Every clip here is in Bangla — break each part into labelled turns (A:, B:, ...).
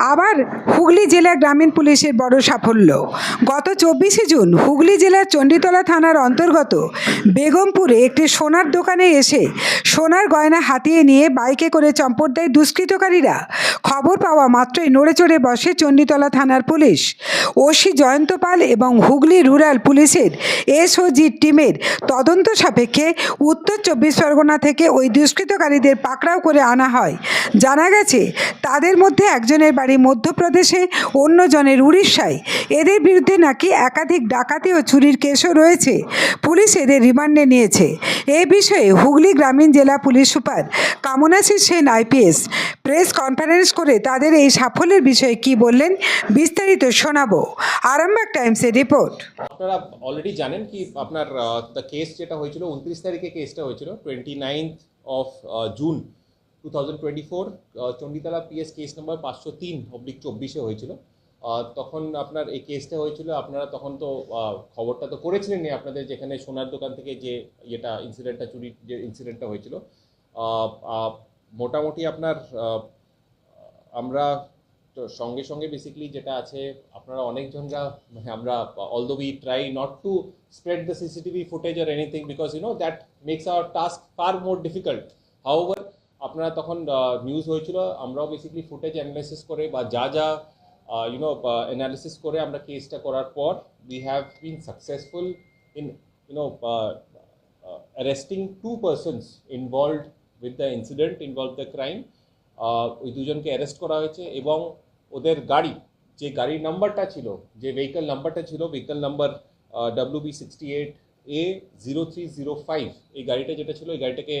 A: আবার হুগলি জেলা গ্রামীণ পুলিশের বড় সাফল্য। গত চব্বিশে জুন হুগলি জেলার চণ্ডীতলা থানার অন্তর্গত বেগমপুরে একটি সোনার দোকানে এসে সোনার গয়না হাতিয়ে নিয়ে বাইকে করে চম্পট দেয় দুষ্কৃতকারীরা। খবর পাওয়া মাত্রই নড়ে চড়ে বসে চণ্ডীতলা থানার পুলিশ। ওসি জয়ন্ত পাল এবং হুগলি রুরাল পুলিশের এসওজি টিমের তদন্ত সাপেক্ষে উত্তর চব্বিশ পরগনা থেকে ওই দুষ্কৃতকারীদের পাকড়াও করে আনা হয়। জানা গেছে, তাদের মধ্যে একজনের বাড়ি মধ্যপ্রদেশে অন্যজনের উড়িষ্যায়। এদের বিরুদ্ধে নাকি একাধিক ডাকাতি ও চুরির কেসও রয়েছে। পুলিশ এদের রিমান্ডে নিয়েছে। এ বিষয়ে হুগলি গ্রামীণ জেলা police super Kamnashi Sen, IPS, press conference করে তাদের এই সাফল্যের বিষয়ে কি বললেন বিস্তারিত শোনাবো। আরামবাগ টাইমসের রিপোর্ট।
B: আপনারা অলরেডি জানেন কি আপনার কেস যেটা হয়েছিল, উনত্রিশ তারিখে কেসটা হয়েছিল twenty ninth of June two thousand twenty four Chanditala PS case number পাঁচশো তিন অব্লিক চব্বিশে হয়েছিল। তখন আপনার এই কেসটা হয়েছিল, আপনারা তখন তো খবরটা তো করেছিলেন আপনাদের যেখানে সোনার দোকান থেকে যে ইয়েটা ইনসিডেন্টটা চুরির যে ইনসিডেন্টটা হয়েছিল। মোটামুটি আপনার আমরা সঙ্গে সঙ্গে বেসিক্যালি যেটা আছে, আপনারা অনেকজনরা মানে আমরা although we try not to spread the CCTV footage R anything because you know that makes our task far more difficult however আপনারা তখন নিউজ হয়েছিল, আমরাও বেসিক্যালি ফুটেজ অ্যানালাইসিস করে বা যা যা ইউনো অ্যানালিসিস করে আমরা কেসটা করার পর we have been successful in you know arresting two persons involved with the incident involve the crime ওই দুজনকে অ্যারেস্ট করা হয়েছে এবং ওদের গাড়ি, যে গাড়ির নাম্বারটা ছিল, যে ভেহিকল নাম্বারটা ছিল vehicle number W B sixty eight A zero three zero five এই গাড়িটা যেটা ছিল, এই গাড়িটাকে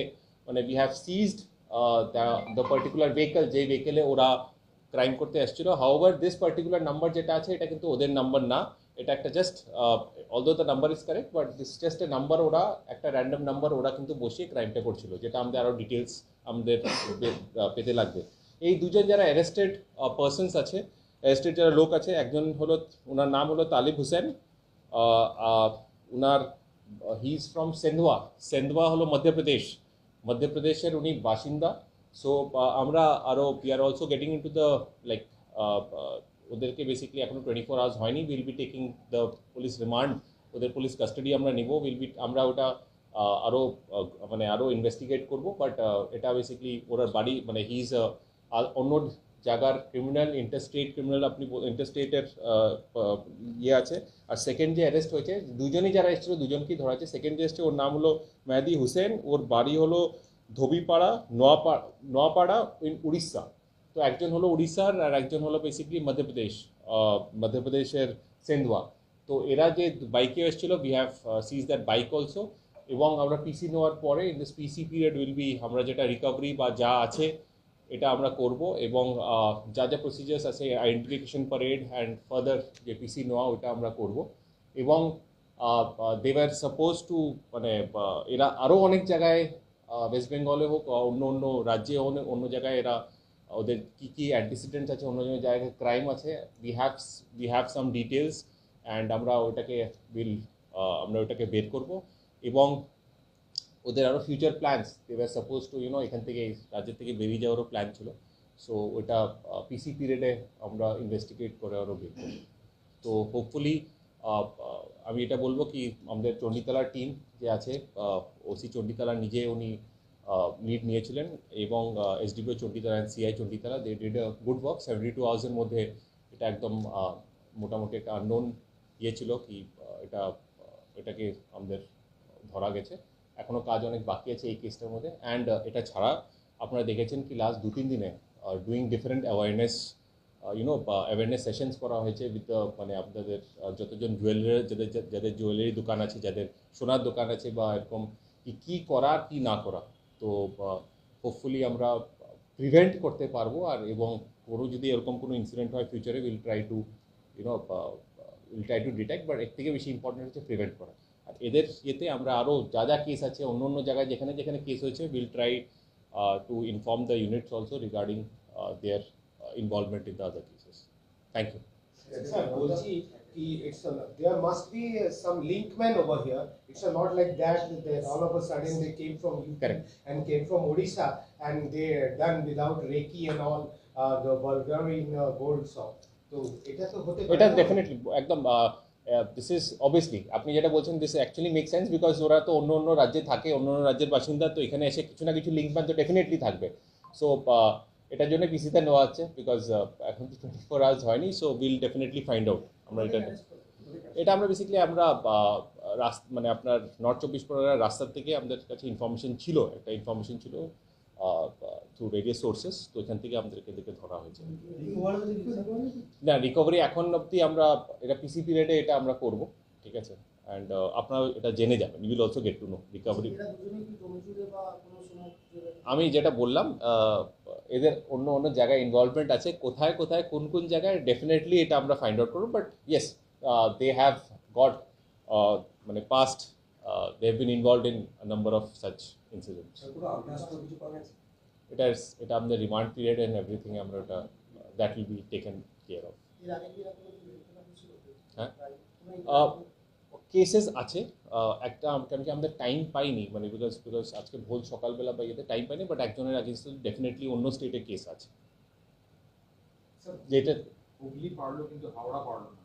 B: মানে we have seized the particular vehicle যে ভেহিকেলে ওরা ক্রাইম করতে এসেছিল। হাউভার দিস পার্টিকুলার নাম্বার যেটা আছে, এটা কিন্তু ওদের নাম্বার না। এটা একটা just although the number is correct but this just a number ওরা, একটা র্যান্ডম নাম্বার ওরা কিন্তু বসিয়ে ক্রাইমটা করছিল, যেটা আমাদের আরও ডিটেলস আমাদের পেতে লাগবে। এই দুজন যারা অ্যারেস্টেড পার্সনস আছে অ্যারেস্টেড যারা লোক আছে, একজন হলো, ওনার নাম হলো তালিব হোসেন। ওনার he is from Sendhwa Sendhwa হলো মধ্যপ্রদেশ। মধ্যপ্রদেশের উনি বাসিন্দা। সো আমরা আরও we are also getting in to the like ওদেরকে বেসিক্যালি এখনও টোয়েন্টি ফোর আওয়ার্স হয়নি। Will be taking the police remand ওদের পুলিশ কাস্টাডি আমরা নিব। উইল বি আমরা ওটা আরও মানে আরও ইনভেস্টিগেট করব। বাট এটা বেসিক্যালি ওরা বাড়ি মানে হি ইজ অন্য জায়গার ক্রিমিনাল ইন্টারস্টেট ক্রিমিনাল আপনি ইন্টারস্টেটের ইয়ে আছে। আর সেকেন্ড যে অ্যারেস্ট হয়েছে, দুজনেই যারা এসেছিল, দুজনকেই ধরা আছে সেকেন্ড যে এসছে, ওর নাম হলো মেহাদি হুসেন। ওর বাড়ি হলো ধোবিপাড়া নোয়াপাড়া নোয়াপাড়া ইন উড়িষ্যা। তো একজন হলো উড়িষ্যার আর একজন হলো বেসিকলি মধ্যপ্রদেশ মধ্যপ্রদেশের সেন্দওয়া তো এরা যে বাইকে এসেছিল we have seize that bike also এবং আমরা পিসি নেওয়ার পরে in this PC period will be আমরা যেটা রিকভারি বা যা আছে এটা আমরা করব এবং যা যা প্রসিজার্স আছে আইডেন্টিফিকেশন পারেড অ্যান্ড ফার্দার যে পিসি নেওয়া ওটা আমরা করব। এবং দেওয়ার সাপোজ টু মানে এরা আরও অনেক জায়গায় ওয়েস্ট বেঙ্গলে হোক অন্য অন্য রাজ্যে অন্য জায়গায় এরা, ওদের কী কী অ্যান্টিসিডেন্টস আছে, অন্য অন্য জায়গায় ক্রাইম আছে we have we have some details and আমরা ওটাকে উইল আমরা ওটাকে বের করব। এবং ওদের আরও future plans they were suppose to you know এখান থেকে, রাজ্যের থেকে বেরিয়ে যাওয়ারও প্ল্যান ছিল। সো ওটা পিসি পিরিয়ডে আমরা ইনভেস্টিগেট করে আরও বের করব। তো হোপফুলি আমি এটা বলব কি, আমাদের চণ্ডীতলার টিম যে আছে ওসি চণ্ডীতলা নিজে উনি লিড নিয়েছিলেন এবং SDPO Chanditala and CI Chanditala they did a good work seventy two আওয়ার্সের মধ্যে এটা একদম মোটামুটি একটা আননোন ইয়ে ছিল কি এটা এটাকে আমাদের ধরা গেছে। এখনও কাজ অনেক বাকি আছে এই কেসটার মধ্যে। অ্যান্ড এটা ছাড়া আপনারা দেখেছেন কি লাস্ট দু তিন দিনে doing different awareness you know awareness sessions করা হয়েছে উইথ মানে আপনাদের যতজন জুয়েলারি যাদের যাদের জুয়েলারি দোকান আছে, যাদের সোনার দোকান আছে বা এরকম কি, কী করা, কি না করা। তো হোপফুলি আমরা প্রিভেন্ট করতে পারব আর এবং কোনো যদি এরকম কোনো ইনসিডেন্ট হয় ফিউচারে will try to you know will try to detect but এর থেকে বেশি ইম্পর্টেন্ট হচ্ছে প্রিভেন্ট করা। আর এদের ইয়েতে আমরা আরও যা যা কেস আছে অন্য অন্য জায়গায় যেখানে যেখানে কেস হয়েছে will try to inform the units also regarding their involvement in the other cases thank you
C: Sir, বলছি কি it's a, there must be some linkman over here. It's a not like that, that all of a sudden they came from UP
B: Correct.
C: and came from Odisha and they done without Reiki and all. uh, the Bulgari in uh, gold shop. তো এটা তো হতে পারে
B: এটা
C: না?
B: ডেফিনেটলি একদম দিস ইজ অবভিয়াসলি আপনি যেটা বলছেন this actually make sense because ওরা তো অন্য অন্য রাজ্যে থাকে, অন্য অন্য রাজ্যের বাসিন্দা, তো এখানে এসে কিছু না কিছু লিঙ্ক ম্যান তো ডেফিনেটলি থাকবে সো এটার জন্য পিসিতে নেওয়া হচ্ছে বিকজ এখন তো টোয়েন্টি ফোর আওয়ার্স হয়নি so will definitely find out আমরা এটা এটা আমরা বেসিক্যালি আমরা রাস্তা মানে আপনার নর্থ চব্বিশ পরগনার রাস্তার থেকে আমাদের কাছে ইনফরমেশন ছিল, একটা ইনফরমেশন ছিল। থ্রু রেডিও সোর্সেস তো এখান থেকে আমাদেরকে এদেরকে ধরা হয়েছে। না রিকভারি এখন অবধি আমরা এটা পিসি পিরিয়ডে এটা আমরা করব ঠিক আছে? অ্যান্ড আপনারা এটা জেনে যাবেন you will also get to know recovery আমি যেটা বললাম এদের অন্য অন্য জায়গায় ইনভলভমেন্ট আছে কোথায় কোথায় কোন কোন জায়গায় ডেফিনেটলি এটা আমরা ফাইন্ড আউট করব but yes they have got মানে past they have been involve in number of such incidents এটা এটা আমাদের রিমান্ড পিরিয়ড অ্যান্ড এভরিথিং আমরা ওটা that will be taken care of হ্যাঁ কেসেস আছে একটা কেন কি আমাদের টাইম পাইনি মানে বিকজ বিকজ আজকে ভোর সকালবেলা বা ইয়েতে টাইম পাইনি বাট একজনের আগেন্স্ট ডেফিনেটলি অন্য স্টেটে কেস আছে যেটা
D: হুগলি পারল কিন্তু হাওড়া পারল না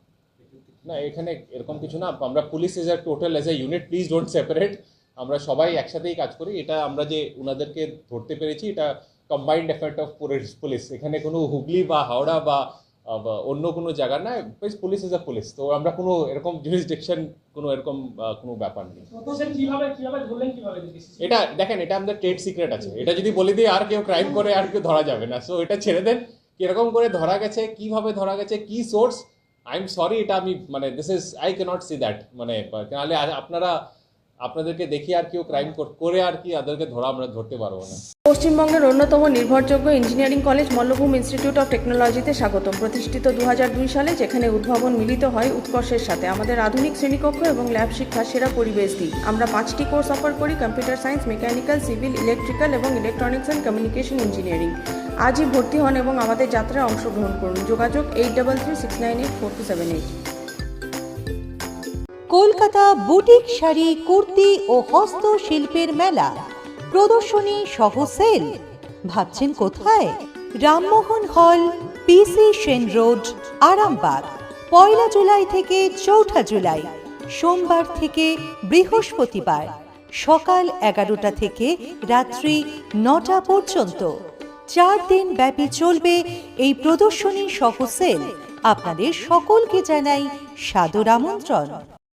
B: না এখানে এরকম কিছু না আমরা police as a total as a unit please don't separate আমরা সবাই একসাথেই কাজ করি এটা আমরা যে ওনাদেরকে ধরতে পেরেছি এটা combined effect of police police এখানে কোনো হুগলি বা হাওড়া বা অন্য কোনো জায়গা না পুলিশ ইজ আ পুলিশ তো আমরা কোনো এরকম জুরিসডিকশন কোনো এরকম কোনো ব্যাপার নেই। এটা দেখেন এটা আমাদের ট্রেড সিক্রেট আছে। এটা যদি বলে দিই আর কেউ ক্রাইম করে আর কেউ ধরা যাবে না। সো এটা ছেড়ে দেন। কীরকম করে ধরা গেছে কীভাবে ধরা গেছে কি সোর্স আই এম সরি এটা আমি মানে this is I cannot see that মানে নাহলে আপনারা, আপনাদেরকে দেখি আর কেউ ক্রাইম করে আর কি তাদেরকে ধরা আমরা ধরতে পারব না।
E: পশ্চিমবঙ্গের অন্যতম নির্ভরযোগ্য engineering college Mallabhum institute of টেকনোলজিতে স্বাগতম। প্রতিষ্ঠিত দু হাজার দুই সালে যেখানে উদ্ভাবন মিলিত হয় উৎকর্ষের সাথে। আমাদের আধুনিক শ্রেণীকক্ষ এবং ল্যাব শিক্ষার সেরা পরিবেশ দিই আমরা পাঁচটি কোর্স অফার করি computer science mechanical civil electrical এবং ইলেকট্রনিক্স অ্যান্ড কমিউনিকেশন ইঞ্জিনিয়ারিং আজই ভর্তি হন এবং আমাদের যাত্রায় অংশগ্রহণ করুন। যোগাযোগ eight double three six nine eight four two seven eight
F: Kolkata boutique sari, kurti ও হস্তশিল্পের মেলা। প্রদর্শনী সহ সেল। ভাবছেন কোথায়? Rammohan hall PC Sen road, Arambagh. পয়লা জুলাই থেকে চৌঠা জুলাই। সোমবার থেকে বৃহস্পতিবার। সকাল এগারোটা থেকে রাত্রি নটা পর্যন্ত। চার দিন ব্যাপী চলবে এই প্রদর্শনী সহ সেল। আপনাদের সকলকে জানাই সাদর আমন্ত্রণ।